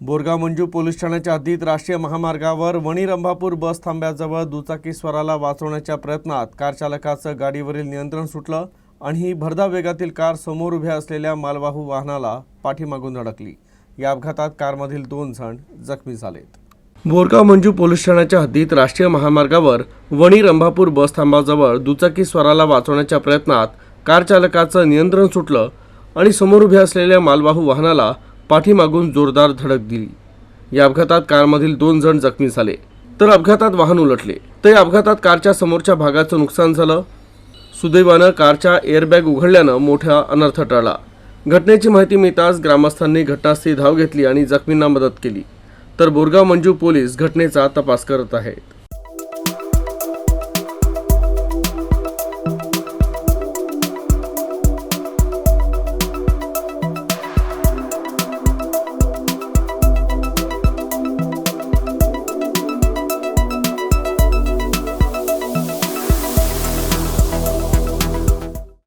Borgaon Manju police ठाण्याच्या हद्दीत राष्ट्रीय महामार्गावर वणी रंभापूर बस थांब्याजवळ दुचाकी स्वराला वाचवण्याच्या प्रयत्नात कार चालकाचं गाडीवरील नियंत्रण सुटलं आणि ही भरधाव वेगातील कार समोर उभ्या असलेल्या मालवाहू वाहनाला पाठीमागून धडकली या अपघातात कारमधील दोन जण जखमी झालेत. बोरगाव मंजू पोलीस ठाण्याच्या हद्दीत राष्ट्रीय महामार्गावर वणी रंभापूर बस थांबाजवळ दुचाकी स्वराला वाचवण्याच्या प्रयत्नात कार चालकाचं नियंत्रण सुटलं आणि समोर उभ्या असलेल्या मालवाहू वाहनाला पाठीमागून जोरदार धडक दिली. या अपघातात कारमधील दोन जण जखमी झाले. तर अपघातात वाहन उलटले. तर या अपघातात कारच्या समोरच्या भागाचं नुकसान झालं. सुदैवानं कारच्या एअरबॅग उघडल्यानं मोठा अनर्थ टळला. घटनेची माहिती मिळताच ग्रामस्थांनी घटनास्थळी धाव घेतली आणि जखमींना मदत केली. तर बोरगाव मंजू पोलीस घटनेचा तपास करत आहेत.